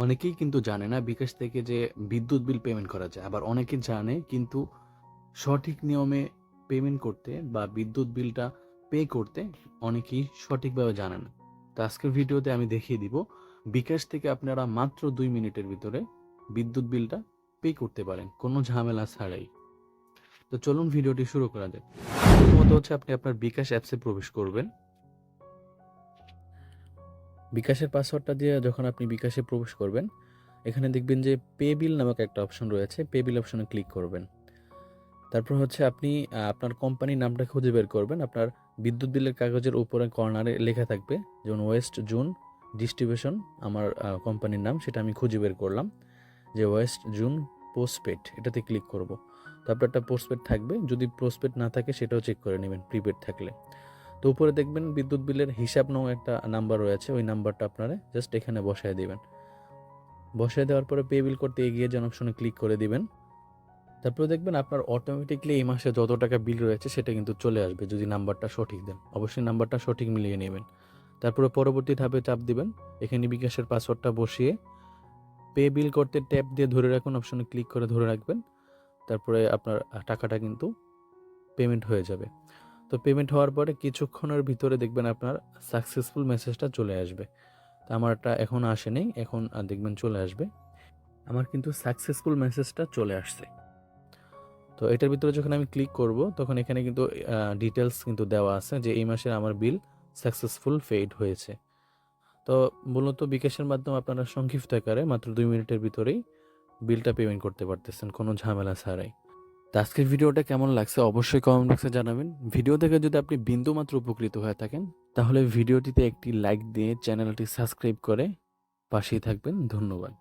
অনেকেই কিন্তু জানে না বিকাশ থেকে যে বিদ্যুৎ বিল পেমেন্ট করা যায়। আবার অনেকে জানে কিন্তু সঠিক নিয়মে পেমেন্ট করতে বা বিদ্যুৎ বিলটা পে করতে অনেকেই সঠিকভাবে জানে না। তো আজকের ভিডিওতে আমি দেখিয়ে দিব, বিকাশ থেকে আপনারা মাত্র দুই মিনিটের ভিতরে বিদ্যুৎ বিলটা পে করতে পারেন, কোনো ঝামেলা ছাড়াই। তো চলুন ভিডিওটি শুরু করা যাক। প্রথমত হচ্ছে আপনি আপনার বিকাশ অ্যাপসে প্রবেশ করবেন। বিকাশের পাসওয়ার্ডটা দিয়ে যখন আপনি বিকাশে প্রবেশ করবেন, এখানে দেখবেন যে পে বিল নামক একটা অপশন রয়েছে। পে বিল অপশনে ক্লিক করবেন। তারপর হচ্ছে আপনি আপনার কোম্পানির নামটা খুঁজে বের করবেন। আপনার বিদ্যুৎ বিলের কাগজের উপরে কর্নারে লেখা থাকবে, যেমন ওয়েস্ট জুন ডিস্ট্রিবিউশন আমার কোম্পানির নাম, সেটা আমি খুঁজে বের করলাম। যে ওয়েস্ট জুন পোস্টপেড এটাতে ক্লিক করব। তারপর একটা পোস্টপেড থাকবে। যদি পোস্টপেড না থাকে, সেটাও চেক করে নেবেন প্রিপেড থাকলে। তো উপরে দেখবেন বিদ্যুৎ বিলের হিসাব নাও একটা নাম্বার রয়েছে, ওই নাম্বারটা আপনারা জাস্ট এখানে বসায় দিবেন। বসায় দেওয়ার পরে পে বিল করতে এগিয়ে যান অপশনে ক্লিক করে দিবেন। তারপরে দেখবেন আপনার অটোমেটিকলি এই মাসে যত টাকা বিল রয়েছে সেটা কিন্তু চলে আসবে যদি নাম্বারটা সঠিক দেন। অবশ্যই নাম্বারটা সঠিক মিলিয়ে নেবেন। তারপরে পরবর্তী ধাপে চাপ দিবেন, এখানে বিকাশের পাসওয়ার্ডটা বসিয়ে পে বিল করতে ট্যাপ দিয়ে ধরে রাখুন অপশনে ক্লিক করে ধরে রাখবেন। তারপরে আপনার টাকাটা কিন্তু পেমেন্ট হয়ে যাবে। তো পেমেন্ট হওয়ার পরে কিছুক্ষণের ভিতরে দেখবেন আপনার সাকসেসফুল মেসেজটা চলে আসবে। তো আমারটা এখন আসেনি এখন দেখবেন চলে আসবে। আমার কিন্তু সাকসেসফুল মেসেজটা চলে আসছে। তো এটার ভিতরে যখন আমি ক্লিক করব, তখন এখানে কিন্তু ডিটেলস কিন্তু দেওয়া আছে যে এই মাসের আমার বিল সাকসেসফুল ফেড হয়েছে। তো মূলত বিকাশের মাধ্যমে আপনারা সংক্ষিপ্ত আকারে মাত্র দুই মিনিটের ভিতরেই বিলটা পেমেন্ট করতে পারতেছেন, কোনো ঝামেলা ছাড়াই। তো আজকের ভিডিওটা কেমন লাগছে অবশ্যই কমেন্ট বক্সে জানাবেন। ভিডিও থেকে যদি আপনি বিন্দুমাত্র উপকৃত হয়ে থাকেন, তাহলে ভিডিওটিতে একটি লাইক দিয়ে চ্যানেলটি সাবস্ক্রাইব করে পাশেই থাকবেন। ধন্যবাদ।